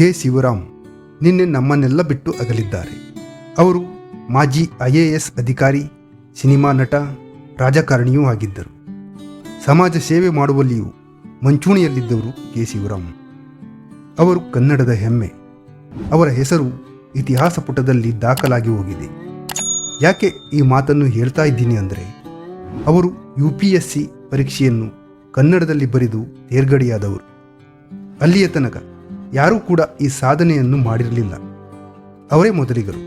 K Shivaram, ನಿನ್ನೆ ನಮ್ಮನ್ನೆಲ್ಲ ಬಿಟ್ಟು ಅಗಲಿದ್ದಾರೆ. ಅವರು ಮಾಜಿ ಐ ಎ ಎಸ್ ಅಧಿಕಾರಿ, ಸಿನಿಮಾ ನಟ, ರಾಜಕಾರಣಿಯೂ ಆಗಿದ್ದರು. ಸಮಾಜ ಸೇವೆ ಮಾಡುವಲ್ಲಿಯೂ ಮಂಚೂಣಿಯಲ್ಲಿದ್ದವರು ಕೆ. ಶಿವರಾಮ್. ಅವರು ಕನ್ನಡದ ಹೆಮ್ಮೆ. ಅವರ ಹೆಸರು ಇತಿಹಾಸ ಪುಟದಲ್ಲಿ ದಾಖಲಾಗಿ ಹೋಗಿದೆ. ಯಾಕೆ ಈ ಮಾತನ್ನು ಹೇಳ್ತಾ ಇದ್ದೀನಿ ಅಂದರೆ, ಅವರು ಯು ಪಿ ಎಸ್ ಸಿ ಪರೀಕ್ಷೆಯನ್ನು ಕನ್ನಡದಲ್ಲಿ ಬರೆದು ತೇರ್ಗಡೆಯಾದವರು. ಅಲ್ಲಿಯ ತನಕ ಯಾರೂ ಕೂಡ ಈ ಸಾಧನೆಯನ್ನು ಮಾಡಿರಲಿಲ್ಲ. ಅವರೇ ಮೊದಲಿಗರು.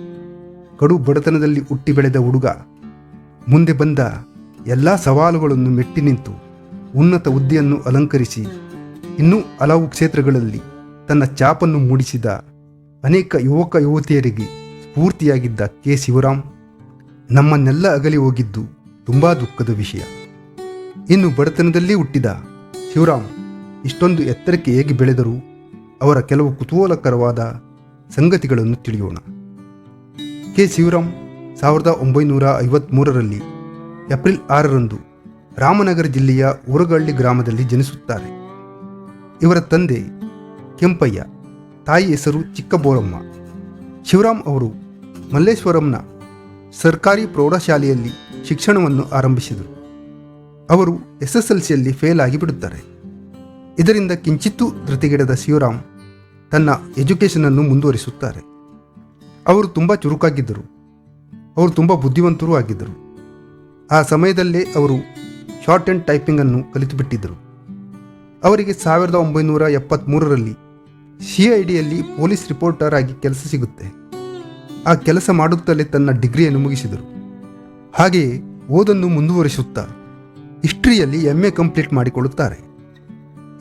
ಕಡು ಬಡತನದಲ್ಲಿ ಹುಟ್ಟಿ ಬೆಳೆದ ಹುಡುಗ, ಮುಂದೆ ಬಂದ ಎಲ್ಲ ಸವಾಲುಗಳನ್ನು ಮೆಟ್ಟಿ ನಿಂತು ಉನ್ನತ ಹುದ್ದೆಯನ್ನು ಅಲಂಕರಿಸಿ, ಇನ್ನೂ ಹಲವು ಕ್ಷೇತ್ರಗಳಲ್ಲಿ ತನ್ನ ಚಾಪನ್ನು ಮೂಡಿಸಿದ ಅನೇಕ ಯುವಕ ಯುವತಿಯರಿಗೆ ಸ್ಫೂರ್ತಿಯಾಗಿದ್ದ ಕೆ. ಶಿವರಾಮ್, ನಮ್ಮನ್ನೆಲ್ಲ ಅಗಲಿ ಹೋಗಿದ್ದು ತುಂಬ ದುಃಖದ ವಿಷಯ. ಇನ್ನು ಬಡತನದಲ್ಲಿ ಹುಟ್ಟಿದ ಶಿವರಾಮ್, ಇಷ್ಟೊಂದು ಎತ್ತರಕ್ಕೆ ಹೇಗೆ ಬೆಳೆದರು ಅವರ ಕೆಲವು ಕುತೂಹಲಕರವಾದ ಸಂಗತಿಗಳನ್ನು ತಿಳಿಯೋಣ. ಕೆ. ಶಿವರಾಮ್ ಸಾವಿರದ ಒಂಬೈನೂರ ಐವತ್ತ್ಮೂರರಲ್ಲಿ ಏಪ್ರಿಲ್ ಆರರಂದು ರಾಮನಗರ ಜಿಲ್ಲೆಯ ಊರಗಳ್ಳಿ ಗ್ರಾಮದಲ್ಲಿ ಜನಿಸುತ್ತಾರೆ. ಇವರ ತಂದೆ ಕೆಂಪಯ್ಯ, ತಾಯಿ ಹೆಸರು ಚಿಕ್ಕಬೋರಮ್ಮ. ಶಿವರಾಮ್ ಅವರು ಮಲ್ಲೇಶ್ವರಂನ ಸರ್ಕಾರಿ ಪ್ರೌಢಶಾಲೆಯಲ್ಲಿ ಶಿಕ್ಷಣವನ್ನು ಆರಂಭಿಸಿದರು. ಅವರು ಎಸ್ ಎಸ್ ಎಲ್ ಸಿಯಲ್ಲಿ ಫೇಲ್ ಆಗಿ ಬಿಡುತ್ತಾರೆ ಇದರಿಂದ ಕಿಂಚಿತ್ತೂ ಧೃತಿಗೆಡದ ಶಿವರಾಮ್ ತನ್ನ ಎಜುಕೇಷನನ್ನು ಮುಂದುವರಿಸುತ್ತಾರೆ. ಅವರು ತುಂಬ ಚುರುಕಾಗಿದ್ದರು. ಅವರು ತುಂಬ ಬುದ್ಧಿವಂತರೂ ಆಗಿದ್ದರು. ಆ ಸಮಯದಲ್ಲೇ ಅವರು ಶಾರ್ಟ್ ಆ್ಯಂಡ್ ಟೈಪಿಂಗನ್ನು ಕಲಿತುಬಿಟ್ಟಿದ್ದರು. ಅವರಿಗೆ ಸಾವಿರದ ಒಂಬೈನೂರ ಎಪ್ಪತ್ತ್ಮೂರರಲ್ಲಿ ಸಿ ಐ ಡಿಯಲ್ಲಿ ಪೊಲೀಸ್ ರಿಪೋರ್ಟರ್ ಆಗಿ ಕೆಲಸ ಸಿಗುತ್ತೆ. ಆ ಕೆಲಸ ಮಾಡುತ್ತಲೇ ತನ್ನ ಡಿಗ್ರಿಯನ್ನು ಮುಗಿಸಿದರು. ಹಾಗೆಯೇ ಓದನ್ನು ಮುಂದುವರಿಸುತ್ತಾ ಹಿಸ್ಟ್ರಿಯಲ್ಲಿ ಎಂ ಎ ಕಂಪ್ಲೀಟ್ ಮಾಡಿಕೊಳ್ಳುತ್ತಾರೆ.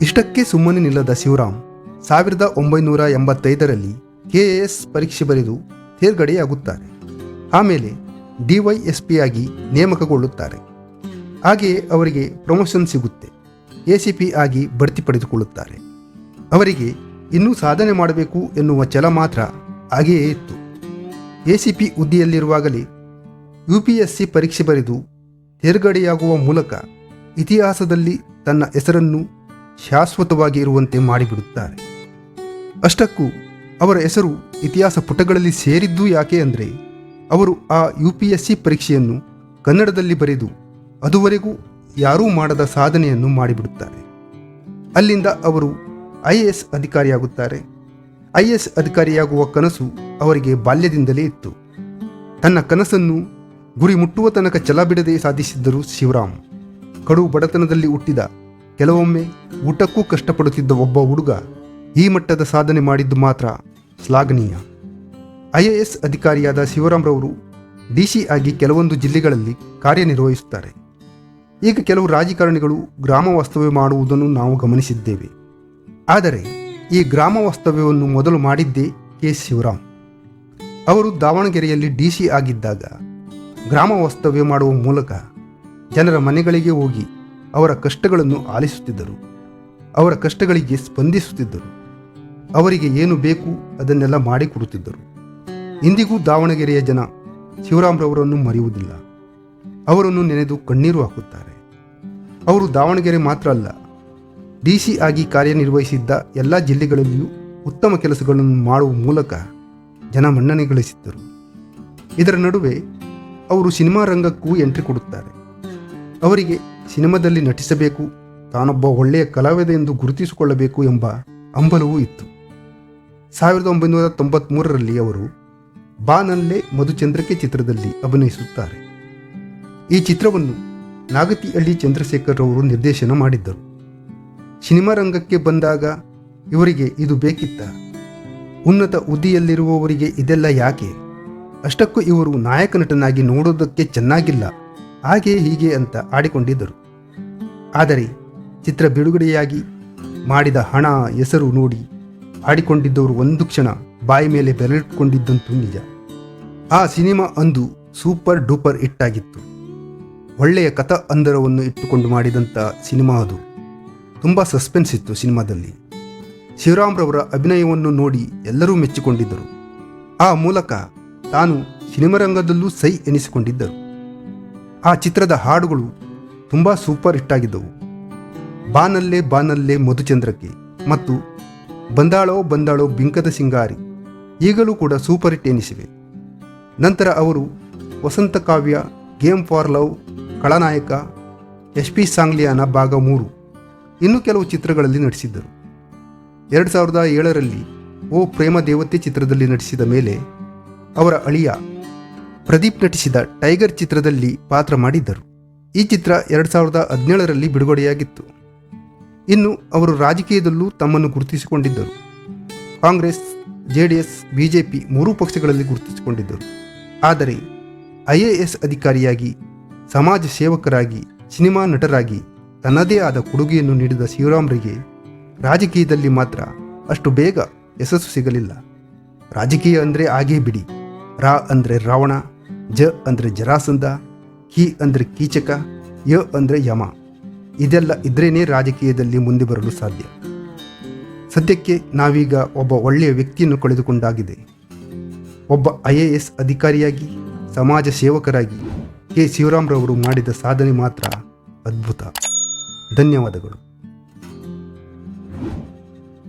ಇಷ್ಟಕ್ಕೆ ಸುಮ್ಮನೆ ನಿಲ್ಲದ ಶಿವರಾಮ್ ಸಾವಿರದ ಒಂಬೈನೂರ ಎಂಬತ್ತೈದರಲ್ಲಿ ಕೆ ಎ ಎಸ್ ಪರೀಕ್ಷೆ ಬರೆದು ತೇರ್ಗಡೆಯಾಗುತ್ತಾರೆ. ಆಮೇಲೆ ಡಿ ಆಗಿ ನೇಮಕಗೊಳ್ಳುತ್ತಾರೆ. ಹಾಗೆಯೇ ಅವರಿಗೆ ಪ್ರಮೋಷನ್ ಸಿಗುತ್ತೆ. ಎ ಸಿ ಪಿ ಆಗಿ ಬಡ್ತಿ ಪಡೆದುಕೊಳ್ಳುತ್ತಾರೆ. ಅವರಿಗೆ ಇನ್ನೂ ಸಾಧನೆ ಮಾಡಬೇಕು ಎನ್ನುವ ಛಲ ಮಾತ್ರ ಹಾಗೆಯೇ ಇತ್ತು. ಎ ಸಿ ಪಿ ಹುದ್ದೆಯಲ್ಲಿರುವಾಗಲೇ ಯು ಪಿ ಎಸ್ ಸಿ ಪರೀಕ್ಷೆ ಬರೆದು ತೇರ್ಗಡೆಯಾಗುವ ಮೂಲಕ ಇತಿಹಾಸದಲ್ಲಿ ತನ್ನ ಹೆಸರನ್ನು ಶಾಶ್ವತವಾಗಿ ಇರುವಂತೆ ಮಾಡಿಬಿಡುತ್ತಾರೆ. ಅಷ್ಟಕ್ಕೂ ಅವರ ಹೆಸರು ಇತಿಹಾಸ ಪುಟಗಳಲ್ಲಿ ಸೇರಿದ್ದು ಯಾಕೆ ಅಂದರೆ, ಅವರು ಆ ಯು ಪಿ ಎಸ್ ಸಿ ಪರೀಕ್ಷೆಯನ್ನು ಕನ್ನಡದಲ್ಲಿ ಬರೆದು ಅದುವರೆಗೂ ಯಾರೂ ಮಾಡದ ಸಾಧನೆಯನ್ನು ಮಾಡಿಬಿಡುತ್ತಾರೆ. ಅಲ್ಲಿಂದ ಅವರು ಐ ಎ ಎಸ್ ಅಧಿಕಾರಿಯಾಗುತ್ತಾರೆ. ಐ ಎ ಎಸ್ ಅಧಿಕಾರಿಯಾಗುವ ಕನಸು ಅವರಿಗೆ ಬಾಲ್ಯದಿಂದಲೇ ಇತ್ತು. ತನ್ನ ಕನಸನ್ನು ಗುರಿ ಮುಟ್ಟುವ ತನಕ ಛಲ ಬಿಡದೆ ಸಾಧಿಸಿದ್ದರು ಶಿವರಾಮ್. ಕಡು ಬಡತನದಲ್ಲಿ ಹುಟ್ಟಿದ ಕೆಲವೊಮ್ಮೆ ಊಟಕ್ಕೂ ಕಷ್ಟಪಡುತ್ತಿದ್ದ ಒಬ್ಬ ಹುಡುಗ ಈ ಮಟ್ಟದ ಸಾಧನೆ ಮಾಡಿದ್ದು ಮಾತ್ರ ಶ್ಲಾಘನೀಯ. ಐ ಎ ಎಸ್ ಅಧಿಕಾರಿಯಾದ ಶಿವರಾಮ್ರವರು ಡಿ ಸಿ ಆಗಿ ಕೆಲವೊಂದು ಜಿಲ್ಲೆಗಳಲ್ಲಿ ಕಾರ್ಯನಿರ್ವಹಿಸುತ್ತಾರೆ. ಈಗ ಕೆಲವು ರಾಜಕಾರಣಿಗಳು ಗ್ರಾಮ ವಾಸ್ತವ್ಯ ಮಾಡುವುದನ್ನು ನಾವು ಗಮನಿಸಿದ್ದೇವೆ. ಆದರೆ ಈ ಗ್ರಾಮ ವಾಸ್ತವ್ಯವನ್ನು ಮೊದಲು ಮಾಡಿದ್ದೇ ಕೆ. ಶಿವರಾಮ್. ಅವರು ದಾವಣಗೆರೆಯಲ್ಲಿ ಡಿ ಸಿ ಆಗಿದ್ದಾಗ ಗ್ರಾಮ ವಾಸ್ತವ್ಯ ಮಾಡುವ ಮೂಲಕ ಜನರ ಮನೆಗಳಿಗೆ ಹೋಗಿ ಅವರ ಕಷ್ಟಗಳನ್ನು ಆಲಿಸುತ್ತಿದ್ದರು. ಅವರ ಕಷ್ಟಗಳಿಗೆ ಸ್ಪಂದಿಸುತ್ತಿದ್ದರು. ಅವರಿಗೆ ಏನು ಬೇಕು ಅದನ್ನೆಲ್ಲ ಮಾಡಿಕೊಡುತ್ತಿದ್ದರು ಇಂದಿಗೂ ದಾವಣಗೆರೆಯ ಜನ ಶಿವರಾಮ್ರವರನ್ನು ಮರೆಯುವುದಿಲ್ಲ. ಅವರನ್ನು ನೆನೆದು ಕಣ್ಣೀರು ಹಾಕುತ್ತಾರೆ. ಅವರು ದಾವಣಗೆರೆ ಮಾತ್ರ ಅಲ್ಲ, ಡಿ ಸಿ ಆಗಿ ಕಾರ್ಯನಿರ್ವಹಿಸಿದ್ದ ಎಲ್ಲ ಜಿಲ್ಲೆಗಳಲ್ಲಿಯೂ ಉತ್ತಮ ಕೆಲಸಗಳನ್ನು ಮಾಡುವ ಮೂಲಕ ಜನ ಮನ್ನಣೆ ಗಳಿಸಿದ್ದರು. ಇದರ ನಡುವೆ ಅವರು ಸಿನಿಮಾ ರಂಗಕ್ಕೂ ಎಂಟ್ರಿ ಕೊಡುತ್ತಾರೆ. ಅವರಿಗೆ ಸಿನಿಮಾದಲ್ಲಿ ನಟಿಸಬೇಕು, ತಾನೊಬ್ಬ ಒಳ್ಳೆಯ ಕಲಾವಿದ ಎಂದು ಗುರುತಿಸಿಕೊಳ್ಳಬೇಕು ಎಂಬ ಹಂಬಲವೂ ಇತ್ತು. ಸಾವಿರದ ಒಂಬೈನೂರ ತೊಂಬತ್ತ್ಮೂರರಲ್ಲಿ ಅವರು ಬಾನಲ್ಲೆ ಮಧುಚಂದ್ರಕೆ ಚಿತ್ರದಲ್ಲಿ ಅಭಿನಯಿಸುತ್ತಾರೆ. ಈ ಚಿತ್ರವನ್ನು ನಾಗತಿಹಳ್ಳಿ ಚಂದ್ರಶೇಖರ್ ಅವರು ನಿರ್ದೇಶನ ಮಾಡಿದ್ದರು. ಸಿನಿಮಾ ರಂಗಕ್ಕೆ ಬಂದಾಗ ಇವರಿಗೆ ಇದು ಬೇಕಿತ್ತ? ಉನ್ನತ ಹುದ್ದೆಯಲ್ಲಿರುವವರಿಗೆ ಇದೆಲ್ಲ ಯಾಕೆ? ಅಷ್ಟಕ್ಕೂ ಇವರು ನಾಯಕ ನಟನಾಗಿ ನೋಡೋದಕ್ಕೆ ಚೆನ್ನಾಗಿಲ್ಲ, ಹಾಗೆ ಹೀಗೆ ಅಂತ ಆಡಿಕೊಂಡಿದ್ದರು. ಆದರೆ ಚಿತ್ರ ಬಿಡುಗಡೆಯಾಗಿ ಮಾಡಿದ ಹಣ, ಹೆಸರು ನೋಡಿ ಆಡಿಕೊಂಡಿದ್ದವರು ಒಂದು ಕ್ಷಣ ಬಾಯಿ ಮೇಲೆ ಬೆರಳಿಟ್ಕೊಂಡಿದ್ದಂತೂ ನಿಜ. ಆ ಸಿನಿಮಾ ಅಂದು ಸೂಪರ್ ಡೂಪರ್ ಹಿಟ್ಟಾಗಿತ್ತು. ಒಳ್ಳೆಯ ಕಥಾ ಅಂದರವನ್ನು ಇಟ್ಟುಕೊಂಡು ಮಾಡಿದಂಥ ಸಿನಿಮಾ ಅದು. ತುಂಬ ಸಸ್ಪೆನ್ಸ್ ಇತ್ತು ಸಿನಿಮಾದಲ್ಲಿ. ಶಿವರಾಮ್ರವರ ಅಭಿನಯವನ್ನು ನೋಡಿ ಎಲ್ಲರೂ ಮೆಚ್ಚಿಕೊಂಡಿದ್ದರು. ಆ ಮೂಲಕ ತಾನು ಸಿನಿಮಾ ರಂಗದಲ್ಲೂ ಸೈ ಎನಿಸಿಕೊಂಡಿದ್ದರು. ಆ ಚಿತ್ರದ ಹಾಡುಗಳು ತುಂಬ ಸೂಪರ್ ಹಿಟ್ಟಾಗಿದ್ದವು ಬಾನಲ್ಲೇ ಬಾನಲ್ಲೇ ಮಧುಚಂದ್ರಕ್ಕೆ ಮತ್ತು ಬಂದಾಳೋ ಬಂದಾಳೋ ಬಿಂಕದ ಸಿಂಗಾರಿ, ಈಗಲೂ ಕೂಡ ಸೂಪರ್ ಹಿಟ್ ಎನಿಸಿವೆ. ನಂತರ ಅವರು Vasantha Kavya, game for love Kalanayaka S P Sangliana ಭಾಗ ಮೂರು, ಇನ್ನೂ ಕೆಲವು ಚಿತ್ರಗಳಲ್ಲಿ ನಟಿಸಿದ್ದರು. ಎರಡು ಸಾವಿರದ ಏಳರಲ್ಲಿ ಓ ಪ್ರೇಮ ದೇವತೆ ಚಿತ್ರದಲ್ಲಿ ನಟಿಸಿದ ಮೇಲೆ ಅವರ ಅಳಿಯ ಪ್ರದೀಪ್ ನಟಿಸಿದ ಟೈಗರ್ ಚಿತ್ರದಲ್ಲಿ ಪಾತ್ರ ಮಾಡಿದ್ದರು. ಈ ಚಿತ್ರ ಎರಡು ಸಾವಿರದ ಹದಿನೇಳರಲ್ಲಿ ಬಿಡುಗಡೆಯಾಗಿತ್ತು. ಇನ್ನು ಅವರು ರಾಜಕೀಯದಲ್ಲೂ ತಮ್ಮನ್ನು ಗುರುತಿಸಿಕೊಂಡಿದ್ದರು. Congress J D S BJP ಮೂರೂ ಪಕ್ಷಗಳಲ್ಲಿ ಗುರುತಿಸಿಕೊಂಡಿದ್ದರು. ಆದರೆ ಐ ಎ ಎಸ್ ಅಧಿಕಾರಿಯಾಗಿ, ಸಮಾಜ ಸೇವಕರಾಗಿ, ಸಿನಿಮಾ ನಟರಾಗಿ, ತನ್ನದೇ ಆದ ಕೊಡುಗೆಯನ್ನು ನೀಡಿದ ಶಿವರಾಮ್ರಿಗೆ ರಾಜಕೀಯದಲ್ಲಿ ಮಾತ್ರ ಅಷ್ಟು ಬೇಗ ಯಶಸ್ಸು ಸಿಗಲಿಲ್ಲ. ರಾಜಕೀಯ ಅಂದರೆ ಆಗೇ ಬಿಡಿ. ರಾ ಅಂದರೆ ರಾವಣ, ಜ ಅಂದರೆ ಜರಾಸಂಧ, ಕಿ ಅಂದರೆ ಕೀಚಕ, ಯ ಅಂದರೆ ಯಮ. ಇದೆಲ್ಲ ಇದ್ರೇನೇ ರಾಜಕೀಯದಲ್ಲಿ ಮುಂದೆ ಬರಲು ಸಾಧ್ಯ. ಸದ್ಯಕ್ಕೆ ನಾವೀಗ ಒಬ್ಬ ಒಳ್ಳೆಯ ವ್ಯಕ್ತಿಯನ್ನು ಕಳೆದುಕೊಂಡಾಗಿದೆ. ಒಬ್ಬ ಐ ಎ ಎಸ್ ಅಧಿಕಾರಿಯಾಗಿ, ಸಮಾಜ ಸೇವಕರಾಗಿ ಕೆ. ಶಿವರಾಮ್ರವರು ಮಾಡಿದ ಸಾಧನೆ ಮಾತ್ರ ಅದ್ಭುತ. ಧನ್ಯವಾದಗಳು.